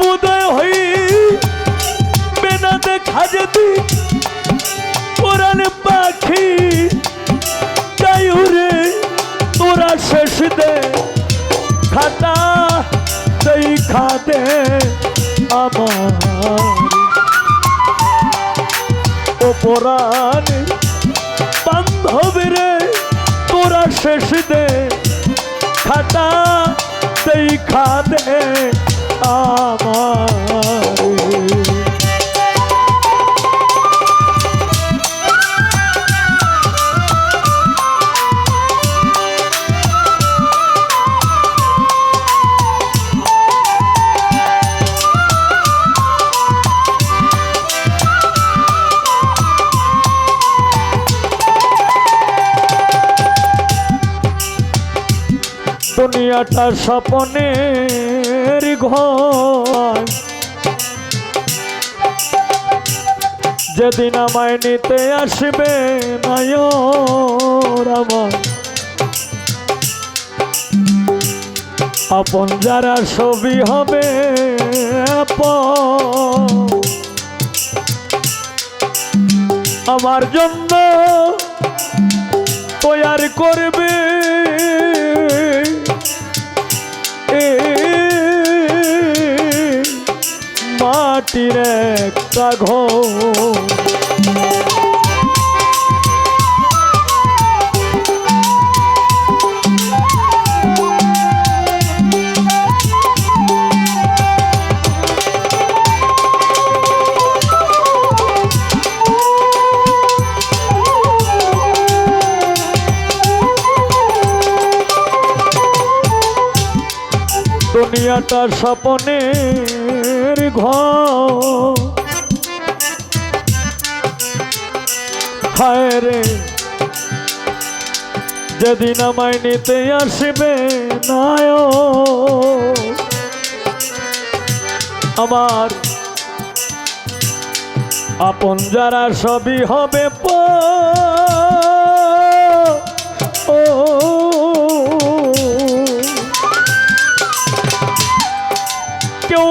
বোধয় হই। বেনা দেখা যদি পুরান পাখি তাই উড়ে তোরা শেষ দে। খাতা তাই খাতে আমার। ও পুরাণ বান্ধবীরে, তোরা শেষ দে। খাতা তাই খাতে দুনিয়াটা স্বপনের ঘর যেদিন আমায় নিতে আসবে নায়র আমার আপন যারা ছবি হবে। আমার জন্য তৈয়ার করবে মাটির একটা ঘর দুনিয়াটা স্বপনের ঘর। হায় যেদিন আমায় নিতে আসবে নায় আমার আপন যারা সবই হবে ও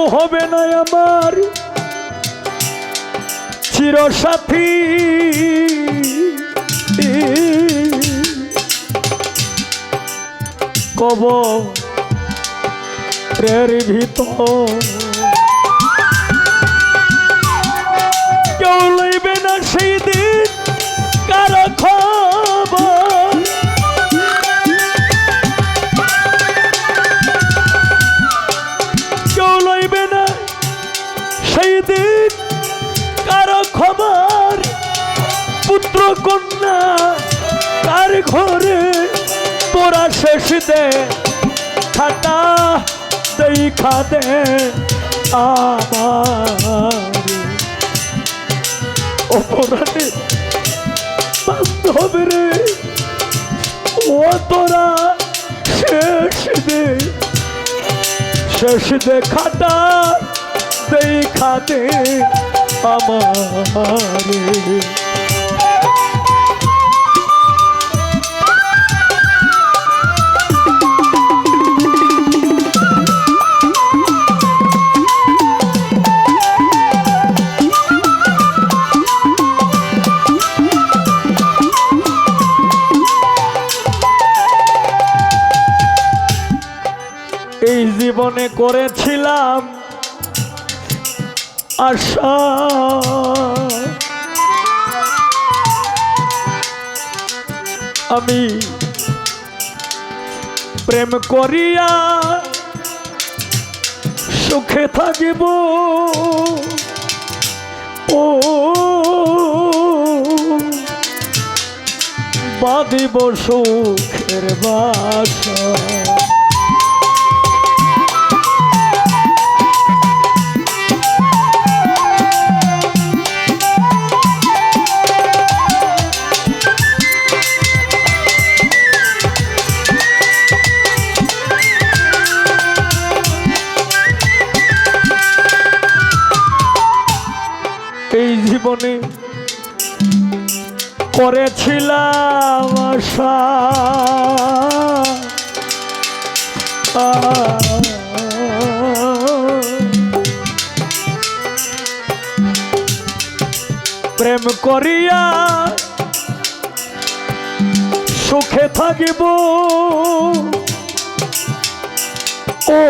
হবে না আমার। চিরসাথী। কব রের ভিতর। কেউ দে খাটা দেই খাদে আমার। অপরাধে বান্ধব রে। ও তোরা শেষ দে। শেষ দেখাটা দেখাতে আমার। জীবনে করেছিলাম আশা। আমি প্রেম করিয়া সুখে থাকিব। ও বাঁধিব সুখের বাসা। জীবনে করেছিলাম আশা। প্রেম করিয়া সুখে থাকিব। ও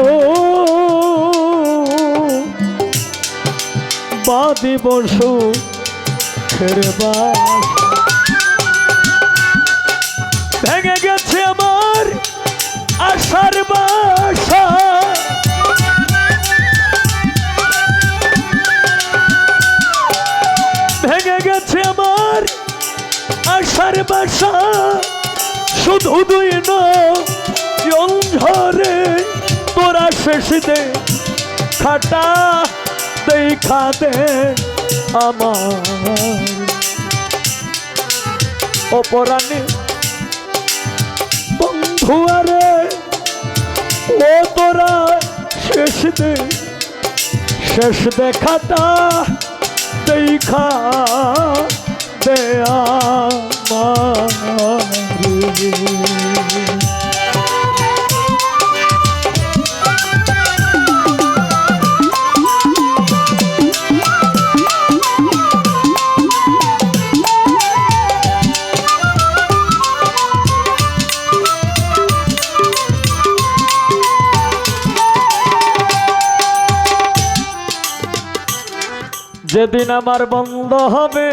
বাদি বসু ছেড়ে ভেঙে গেছে আমার আশার বাসা। ভেঙে গেছে আমার আশার বাসা। শুধু দুই ঝরে তোরা শেষ দে খাটা দেখা দে আমার অপরাণে বন্ধু আরে, ও তোরা শেষ দে, শেষ দেখাটা দেখা দে আমার যেদিন আমার বন্ধ হবে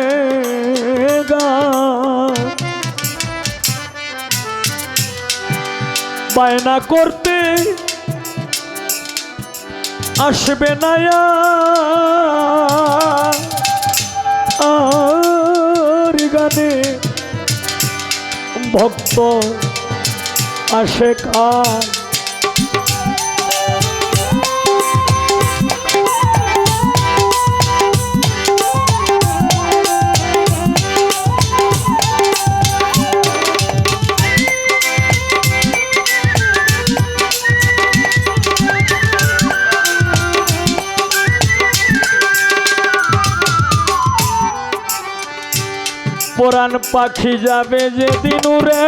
বায়না করতে আসবে না গানে ভক্ত আসে কার? পরাণ পাখি যাবে যেদিন উড়ে।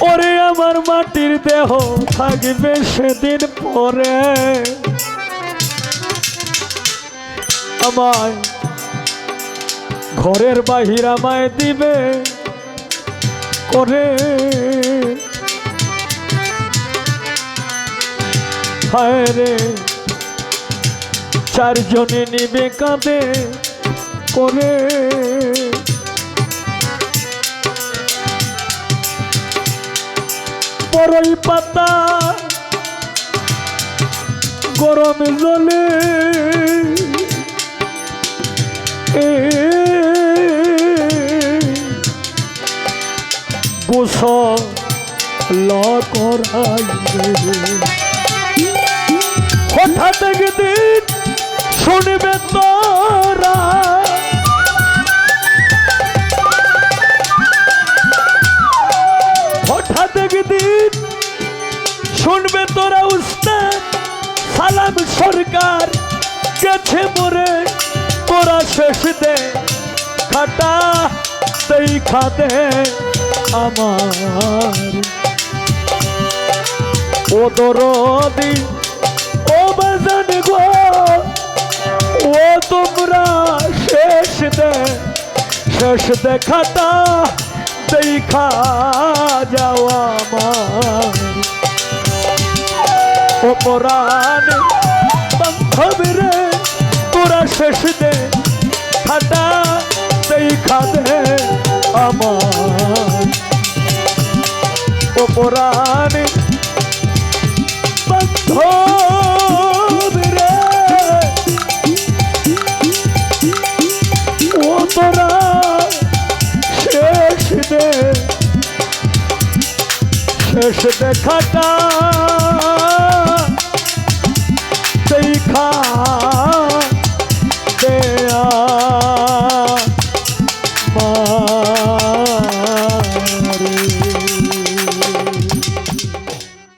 ওরে আমার মাটির দেহ থাকবে সেদিন পরে। আমায় ঘরের বাহির আমায় দিবে করে। হায় রে, চারজনে নিবে কাঁদে। করে। বড়ই পাতা গরম জলে গোসল করাইবে। হঠাৎ একদিন শুনবে তোরা শুনবে তোরা উস্তাদ, সালাম সরকার, গেছে মরে, তোরা শেষ দে, খাটা সেই খাতে আমার। ও দরদি, ও বাজান গো, ও তোমরা শেষ দে শেষ দে দেখাটা দেখা যাওয়া আমার। অপরাণ বান্ধবী রে তোরা শেষ দে খাটা দেখা দে আমার। ও শেষ দে, শেষ দেখাটা দেখা